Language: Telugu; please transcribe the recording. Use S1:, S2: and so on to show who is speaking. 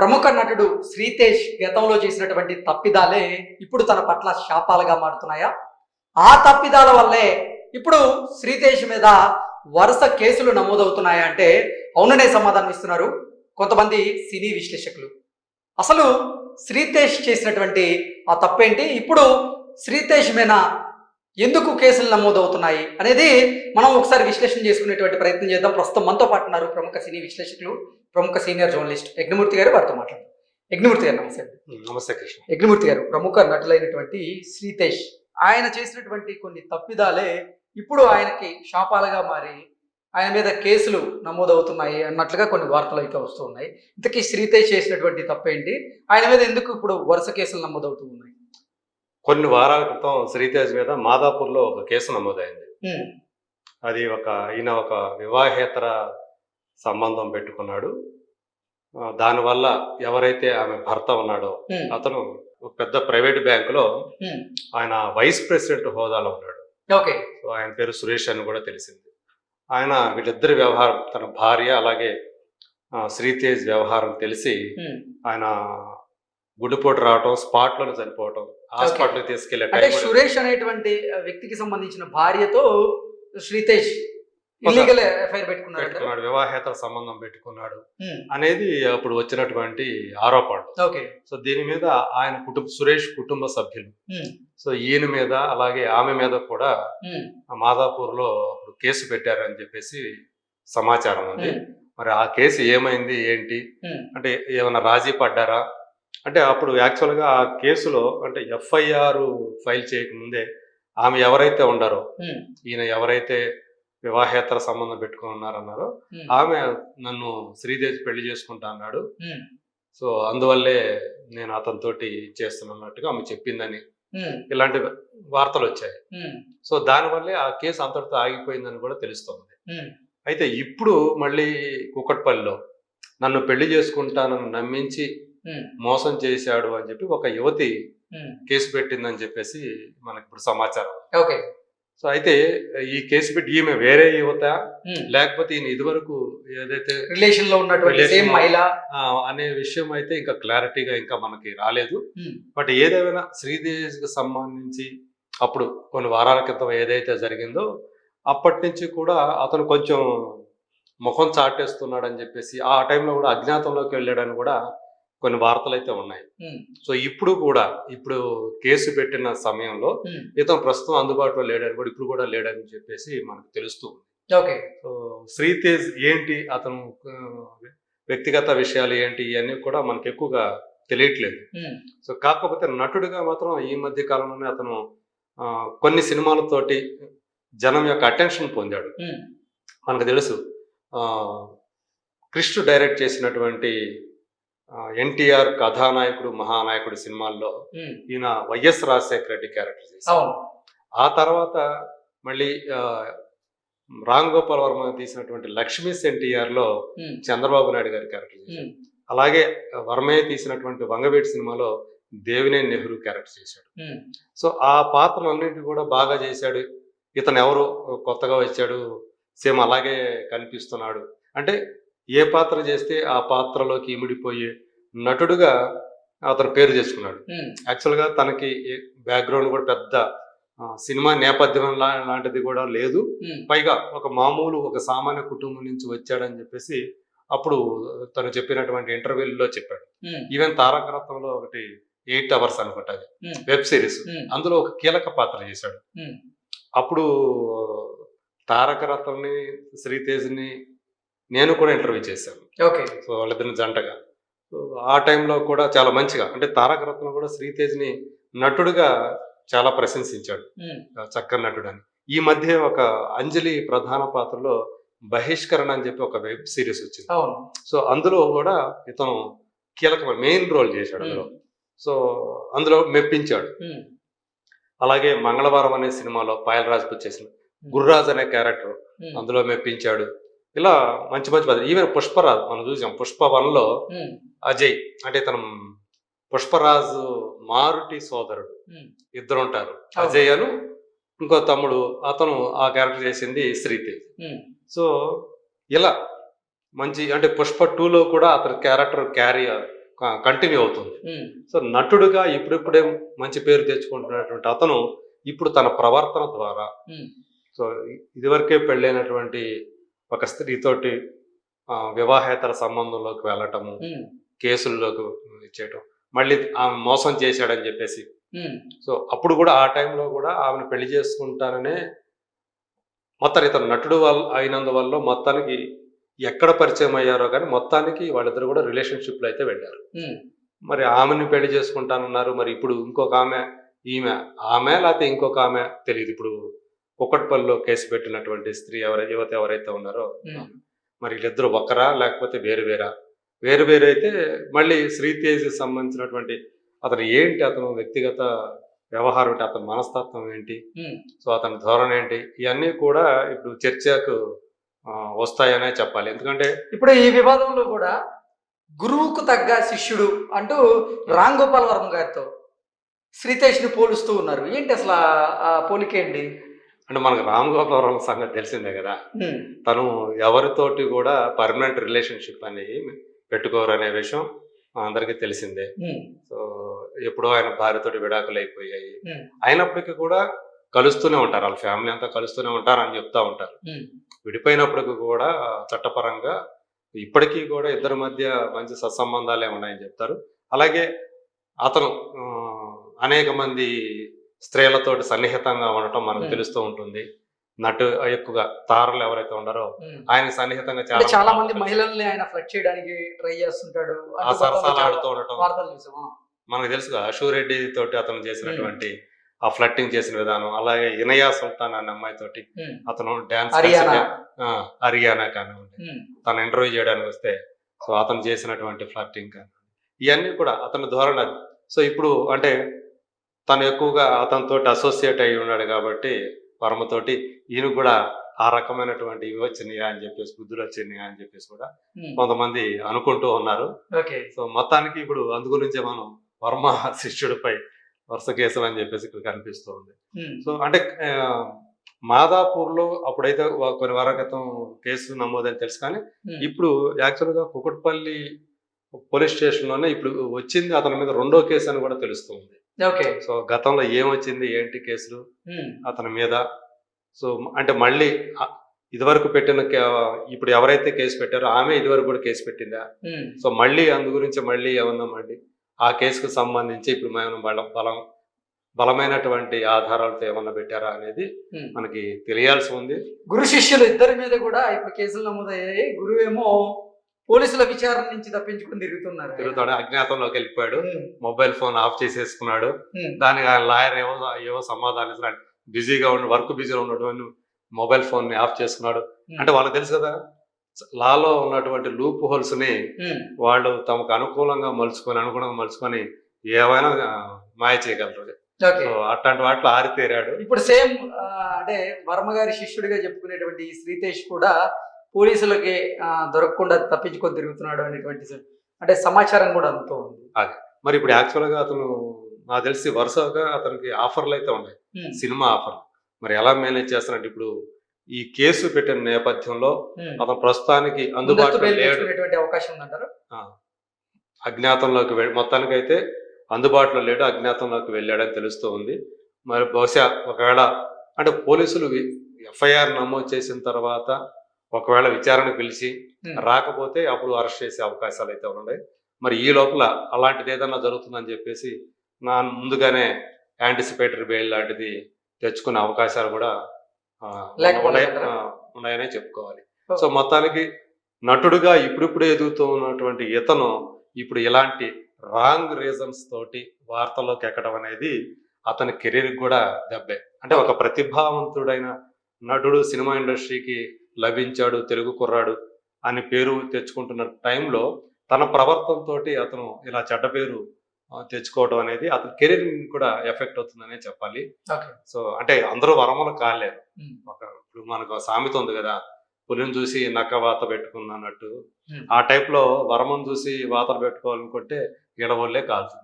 S1: ప్రముఖ నటుడు శ్రీతేష్ గతంలో చేసినటువంటి తప్పిదాలే ఇప్పుడు తన పట్ల శాపాలుగా మారుతున్నాయా? ఆ తప్పిదాల వల్లే ఇప్పుడు శ్రీతేష్ మీద వరుస కేసులు నమోదవుతున్నాయా అంటే అవుననే సమాధానం ఇస్తున్నారు కొంతమంది సినీ విశ్లేషకులు. అసలు శ్రీతేష్ చేసినటువంటి ఆ తప్పేంటి? ఇప్పుడు శ్రీతేష్ మీద ఎందుకు కేసులు నమోదవుతున్నాయి అనేది మనం ఒకసారి విశ్లేషణ చేసుకునేటువంటి ప్రయత్నం చేద్దాం. ప్రస్తుతం మనతో పాటు ఉన్నారు ప్రముఖ సినీ విశ్లేషకులు ప్రముఖ సీనియర్ జర్నలిస్ట్ యజ్ఞమూర్తి గారు వారితో మాట్లాడారు యజ్ఞమూర్తి గారు నమస్తే.
S2: నమస్తే కృష్ణ.
S1: యజ్ఞమూర్తి గారు ప్రముఖ నటులైనటువంటి శ్రీతేష్. ఆయన చేసినటువంటి కొన్ని తప్పిదాలే ఇప్పుడు ఆయనకి శాపాలుగా మారి ఆయన మీద కేసులు నమోదవుతున్నాయి అన్నట్లుగా కొన్ని వార్తలు అయితే వస్తూ ఉన్నాయి. ఇంతకీ శ్రీతేష్ చేసినటువంటి తప్పేంటి? ఆయన మీద ఎందుకు ఇప్పుడు వరుస కేసులు నమోదవుతూ ఉన్నాయి?
S2: కొన్ని వారాల క్రితం శ్రీతేజ్ మీద మాదాపూర్లో ఒక కేసు నమోదైంది. అది ఒక ఈయన ఒక వివాహేతర సంబంధం పెట్టుకున్నాడు. దానివల్ల ఎవరైతే ఆమె భర్త ఉన్నాడో అతను ఒక పెద్ద ప్రైవేట్ బ్యాంకులో. ఆయన వైస్ ప్రెసిడెంట్ హోదాలో ఉన్నాడు.
S1: ఓకే.
S2: సో ఆయన పేరు సురేష్ అని కూడా తెలిసింది. ఆయన వీళ్ళిద్దరి వ్యవహారం తన భార్య అలాగే శ్రీతేజ్ వ్యవహారం తెలిసి. ఆయన గుడ్డుపోటు రావటం స్పాట్లోనే చనిపోవటం హాస్పిటల్కి తీసుకెళ్ళే
S1: అంటే సురేష్ అనేటువంటి వ్యక్తికి సంబంధించిన భార్యతో శ్రీతేష్ ఇల్లీగల్ ఎఫ్ఐఆర్
S2: పెట్టుకున్నాడు వివాహేతర సంబంధం పెట్టుకున్నాడు అనేది అప్పుడు వచ్చినటువంటి ఆరోపణలు.
S1: ఓకే.
S2: సో దీని మీద ఆయన కుటుంబ సురేష్ కుటుంబ సభ్యులు. సో ఈయన మీద అలాగే ఆమె మీద కూడా మాదాపూర్లో అప్పుడు కేసు పెట్టారని చెప్పేసి సమాచారం ఉంది. మరి ఆ కేసు ఏమైంది ఏంటి? అంటే ఏమైనా రాజీ పడ్డారా? అంటే అప్పుడు యాక్చువల్గా ఆ కేసులో అంటే ఎఫ్ఐఆర్ ఫైల్ చేయకముందే ఆమె ఎవరైతే ఉండారో ఈయన ఎవరైతే వివాహేతర సంబంధం పెట్టుకుని ఉన్నారన్నారో ఆమె నన్ను శ్రీదేవి పెళ్ళి చేసుకుంటా అన్నాడు. సో అందువల్లే నేను అతనితోటి చేస్తున్నట్టుగా ఆమె చెప్పిందని ఇలాంటి వార్తలు వచ్చాయి. సో దానివల్లే ఆ కేసు అంతటితో ఆగిపోయిందని కూడా తెలుస్తోంది. అయితే ఇప్పుడు మళ్ళీ కుకట్పల్లిలో నన్ను పెళ్ళి చేసుకుంటానని నమ్మించి మోసం చేశాడు అని చెప్పి ఒక యువతి. కేసు పెట్టిందని చెప్పేసి మనకి ఇప్పుడు సమాచారం.
S1: ఓకే.
S2: సో అయితే ఈ కేసు పెట్టి ఈమె వేరే యువత. లేకపోతే ఈయన ఇదివరకు ఏదైతే
S1: రిలేషన్లో ఉన్నటువంటి మహిళ.
S2: అనే విషయం అయితే ఇంకా క్లారిటీగా ఇంకా మనకి రాలేదు. బట్ ఏదేమైనా శ్రీదేవికి సంబంధించి అప్పుడు కొన్ని వారాల క్రితం ఏదైతే జరిగిందో అప్పటి నుంచి కూడా అతను కొంచెం ముఖం చాటేస్తున్నాడు అని చెప్పేసి ఆ టైంలో కూడా అజ్ఞాతంలోకి వెళ్ళాడని కూడా కొన్ని వార్తలు అయితే ఉన్నాయి సో ఇప్పుడు కూడా ఇప్పుడు కేసు పెట్టిన సమయంలో. ఇతను ప్రస్తుతం అందుబాటులో లేడని కూడా ఇప్పుడు కూడా లేడని చెప్పేసి మనకు తెలుస్తూ ఉంది.
S1: ఓకే.
S2: సో శ్రీతేజ్ ఏంటి? అతను వ్యక్తిగత విషయాలు ఏంటి? ఇవన్నీ కూడా మనకు ఎక్కువగా తెలియట్లేదు. సో కాకపోతే నటుడిగా మాత్రం ఈ మధ్య కాలంలోనే అతను కొన్ని సినిమాలతోటి జనం యొక్క అటెన్షన్ పొందాడు. మనకు తెలుసు కృష్ణ డైరెక్ట్ చేసినటువంటి ఎన్టీఆర్ కథానాయకుడు మహానాయకుడు సినిమాల్లో. ఈయన వైఎస్ రాజశేఖర రెడ్డి క్యారెక్టర్ చేశారు ఆ తర్వాత మళ్ళీ రామ్ గోపాల్ వర్మ తీసినటువంటి లక్ష్మీ ఎన్టీఆర్లో
S1: ఉమ్,
S2: చంద్రబాబు నాయుడు గారి క్యారెక్టర్ చేశాడు అలాగే వర్మయ్య తీసినటువంటి వంగవేటి సినిమాలో దేవినేని నెహ్రూ క్యారెక్టర్ చేశాడు. సో ఆ పాత్రలన్నింటినీ కూడా బాగా చేశాడు. ఇతను ఎవరు కొత్తగా వచ్చాడు. సేమ్ అలాగే కనిపిస్తున్నాడు. అంటే ఏ పాత్ర చేస్తే ఆ పాత్రలోకి ఇమిడిపోయి నటుడుగా అతను పేరు చేసుకున్నాడు. యాక్చువల్గా తనకి బ్యాక్గ్రౌండ్ కూడా పెద్ద సినిమా నేపథ్యం లాంటిది కూడా లేదు. పైగా ఒక మామూలు ఒక సామాన్య కుటుంబం నుంచి వచ్చాడని చెప్పేసి అప్పుడు తను చెప్పినటువంటి ఇంటర్వ్యూలో చెప్పాడు. ఈవెన్ తారక రత్నంలో ఒకటి ఎయిట్ అవర్స్ అనుకుంటా అది. Web series. అందులో ఒక కీలక పాత్ర చేశాడు. అప్పుడు తారక రత్నంని శ్రీతేజ్ని నేను కూడా ఇంటర్వ్యూ చేశాను.
S1: ఓకే.
S2: సో వాళ్ళిద్దరిని జంటగా. ఆ టైంలో కూడా చాలా మంచిగా అంటే తారక రత్నం కూడా శ్రీతేజ్ని నటుడుగా చాలా ప్రశంసించాడు. చక్కని నటుడు అని ఈ మధ్య ఒక అంజలి ప్రధాన పాత్రలో బహిష్కరణ అని చెప్పి ఒక వెబ్ సిరీస్ వచ్చింది. సో అందులో కూడా ఇతను కీలకమైన మెయిన్ రోల్ చేశాడు అందులో. సో అందులో మెప్పించాడు. అలాగే మంగళవారం అనే సినిమాలో పాయల్ రాజ్పూత్ చేసిన గుర్రాజ్ అనే క్యారెక్టర్ అందులో మెప్పించాడు. ఇలా మంచి మంచి పాత్ర ఈవెన్ పుష్పరాజ్ మనం చూసాం పుష్ప వన్లో
S1: ఉమ్,
S2: అజయ్ అంటే తను పుష్పరాజు మారుటి సోదరుడు ఇద్దరు ఉంటారు అజయ్ అను ఇంకో తమ్ముడు అతను ఆ క్యారెక్టర్ చేసింది శ్రీతేజ్. సో ఇలా మంచి అంటే పుష్ప టూలో కూడా అతని క్యారెక్టర్ క్యారీ కంటిన్యూ అవుతుంది. సో నటుడుగా ఇప్పుడిప్పుడే మంచి పేరు తెచ్చుకుంటున్నటువంటి అతను ఇప్పుడు తన ప్రవర్తన ద్వారా సో ఇదివరకే పెళ్ళైనటువంటి ఒక స్త్రీతోటి వివాహేతర సంబంధంలోకి వెళ్ళటము కేసుల్లోకి ఇచ్చేయటం మళ్ళీ ఆమె మోసం చేశాడని చెప్పేసి. సో అప్పుడు కూడా ఆ టైంలో కూడా ఆమెను పెళ్ళి చేసుకుంటాననే మొత్తం ఇతను నటుడు వల్ల అయినందువల్ల మొత్తానికి ఎక్కడ పరిచయం అయ్యారో కానీ మొత్తానికి వాళ్ళిద్దరు కూడా రిలేషన్షిప్లో అయితే వెళ్ళారు. మరి ఆమెను పెళ్ళి చేసుకుంటానన్నారు మరి ఇప్పుడు ఇంకొక ఆమె ఈమె ఆమె లేకపోతే ఇంకొక ఆమె? తెలియదు ఇప్పుడు కుక్కట్పల్లిలో కేసు పెట్టినటువంటి స్త్రీ ఎవరై యువత ఎవరైతే ఉన్నారో. మరి వీళ్ళిద్దరు ఒక్కరా లేకపోతే వేరు వేరా? వేరు వేరు అయితే మళ్ళీ శ్రీతేజ్ సంబంధించినటువంటి అతను ఏంటి? అతను వ్యక్తిగత వ్యవహారం ఏంటి? అతని మనస్తత్వం ఏంటి. సో అతని ధోరణి ఏంటి? ఇవన్నీ కూడా ఇప్పుడు చర్చకు వస్తాయనే చెప్పాలి. ఎందుకంటే
S1: ఇప్పుడు ఈ వివాదంలో కూడా గురువుకు తగ్గ శిష్యుడు అంటూ రామ్ గోపాల్ వర్మ గారితో శ్రీతేష్ని పోలుస్తూ ఉన్నారు. ఏంటి అసలు ఆ- ఆ పోలిక ఏంటి?
S2: అంటే మనకు రామ్ గోపాల్ సంగతి తెలిసిందే కదా. తను ఎవరితోటి కూడా పర్మనెంట్ రిలేషన్షిప్ అనేది పెట్టుకోరు అనే విషయం అందరికీ తెలిసిందే. సో ఎప్పుడో ఆయన భార్యతోటి విడాకులు అయిపోయాయి. అయినప్పటికీ కూడా కలుస్తూనే ఉంటారు. వాళ్ళ ఫ్యామిలీ అంతా కలుస్తూనే ఉంటారు అని చెప్తా ఉంటారు. విడిపోయినప్పటికీ కూడా చట్టపరంగా ఇప్పటికీ కూడా ఇద్దరి మధ్య మంచి సత్సంబంధాలే ఉన్నాయని చెప్తారు. అలాగే అతను అనేక మంది స్త్రీలతోటి సన్నిహితంగా ఉండటం మనకు. తెలుస్తూ ఉంటుంది. నటు ఎక్కువగా తారలు ఎవరైతే
S1: ఉమ్.
S2: ఆయన సన్నిహితంగా
S1: అంటే చాలా మంది
S2: చాలా
S1: మహిళల్ని ఆయన ఫ్లడ్ చేయడానికి ట్రై చేస్తుంటాడు.
S2: ఆ సరసాలు ఆడుతూ
S1: చాలా
S2: ఉండటం మనకు తెలుసు కదా అశూ రెడ్డి తోటి అతను చేసినటువంటి ఆ ఫ్లట్టింగ్ చేసిన విధానం అలాగే ఇనయా సుల్తాన్ అనే అమ్మాయి తోటి అతను డాన్స్
S1: హరియానా.
S2: కానివ్వండి. తను ఇంటర్వ్యూ చేయడానికి వస్తే సో అతను చేసినటువంటి ఫ్లర్టింగ్ కానీ ఇవన్నీ కూడా అతని ధోరణి సో ఇప్పుడు అంటే తను ఎక్కువగా అతనితో అసోసియేట్ అయి ఉన్నాడు కాబట్టి వర్మతోటి ఈయన కూడా ఆ రకమైనటువంటి ఇవి వచ్చినాయా అని చెప్పేసి బుద్ధులు వచ్చినాయా అని చెప్పేసి కూడా
S1: ఉమ్.
S2: కొంతమంది అనుకుంటూ ఉన్నారు. సో మొత్తానికి ఇప్పుడు అందు గురించే మనం వర్మ శిష్యుడిపై వరుస కేసులు అని చెప్పేసి ఇక్కడ కనిపిస్తూ ఉంది.
S1: ఉమ్,
S2: సో అంటే మాదాపూర్లో అప్పుడైతే కొన్ని వారాల క్రితం కేసు నమోదని తెలుసు కానీ
S1: ఉమ్,
S2: ఇప్పుడు యాక్చువల్గా కుకట్పల్లి పోలీస్ స్టేషన్లోనే ఇప్పుడు వచ్చింది అతని మీద రెండో కేసు అని కూడా తెలుస్తుంది
S1: ఓకే.
S2: సో గతంలో ఏమొచ్చింది? ఏంటి కేసులు? అతని మీద. సో అంటే మళ్ళీ ఇదివరకు పెట్టిన ఇప్పుడు ఎవరైతే కేసు పెట్టారో ఆమె ఇదివరకు కూడా కేసు పెట్టిందా? సో మళ్ళీ అందు గురించి మళ్ళీ ఏమన్నా మళ్ళీ ఆ కేసుకు సంబంధించి ఇప్పుడు మేము బలం బలం బలమైనటువంటి ఆధారాలతో ఏమన్నా పెట్టారా అనేది. మనకి తెలియాల్సి ఉంది.
S1: గురు శిష్యులు ఇద్దరి మీద కూడా ఇప్పుడు కేసులు నమోదయ్యాయి. గురువేమో పోలీసుల విచారణ నుంచి తప్పించుకుని తిరుగుతున్నారు
S2: తిరుగుతాడు. అజ్ఞాతంలోకి వెళ్ళిపోయాడు. మొబైల్ ఫోన్ ఆఫ్ చేసేసుకున్నాడు. దానికి లాయర్ ఏవో ఏవో సమాధానం ఇస్తున్నాడు. బిజీగా ఉండి వర్క్ బిజీగా ఉన్నటువంటి మొబైల్ ఫోన్ని ఆఫ్ చేసుకున్నాడు. అంటే వాళ్ళకి తెలుసు కదా లాలో ఉన్నటువంటి లూప్
S1: హోల్స్ని
S2: వాళ్ళు తమకు అనుకూలంగా మలుచుకొని అనుగుణంగా మలుచుకొని ఏవైనా ఆ, మాయ చేయగలరు. అట్లాంటి వాటిలో ఆరితేరాడు.
S1: ఇప్పుడు సేమ్ అంటే వర్మ గారి శిష్యుడిగా చెప్పుకునేటువంటి శ్రీతేష్ కూడా పోలీసులకి దొరకకుండా తప్పించుకొని తిరుగుతున్నాడు అనేటువంటి అంటే సమాచారం కూడా అందుతూ ఉంది.
S2: మరి ఇప్పుడు యాక్చువల్గా అతను నాకు తెలిసి వరుసగా అతనికి ఆఫర్లు అయితే ఉన్నాయి. సినిమా ఆఫర్ మరి ఎలా మేనేజ్ చేస్తున్నట్టు ఇప్పుడు ఈ కేసు పెట్టిన నేపథ్యంలో. అతను ప్రస్తుతానికి అందుబాటులో లేడు.
S1: అవకాశం ఉందంటారు?
S2: అజ్ఞాతంలోకి వెళ్ళి మొత్తానికైతే అందుబాటులో లేడు అజ్ఞాతంలోకి వెళ్ళాడని తెలుస్తూ ఉంది. మరి బహుశా ఒకవేళ అంటే పోలీసులు ఎఫ్ఐఆర్ నమోదు చేసిన తర్వాత ఒకవేళ విచారణ పిలిచి
S1: Hmm.
S2: రాకపోతే అప్పుడు అరెస్ట్ చేసే అవకాశాలు అయితే ఉన్నాయి. మరి ఈ లోపల అలాంటిది ఏదన్నా జరుగుతుందని చెప్పేసి నా ముందుగానే యాంటిసిపేటరీ బెయిల్ లాంటిది తెచ్చుకునే అవకాశాలు కూడా ఉన్నాయనే చెప్పుకోవాలి. సో మొత్తానికి నటుడుగా ఇప్పుడిప్పుడు ఎదుగుతూ ఉన్నటువంటి ఇతను ఇప్పుడు ఇలాంటి రాంగ్ రీజన్స్ తోటి వార్తల్లోకి ఎక్కడం అనేది అతని కెరీర్ కూడా దెబ్బే. అంటే ఒక ప్రతిభావంతుడైన నటుడు సినిమా ఇండస్ట్రీకి లభించాడు తెలుగు కుర్రాడు అని పేరు తెచ్చుకుంటున్న టైంలో తన ప్రవర్తనతో అతను ఇలా చెడ్డ పేరు తెచ్చుకోవడం అనేది అతని కెరీర్ కూడా ఎఫెక్ట్ అవుతుందనే చెప్పాలి. సో అంటే అందరూ వరములు కాలేరు ఒక ఇప్పుడు మనకు సామెత ఉంది కదా పులిని చూసి నక్క వాత పెట్టుకుంది అన్నట్టు. ఆ టైప్లో వరమను చూసి వాతలు పెట్టుకోవాలనుకుంటే ఈడవల్లే కాల్తుంది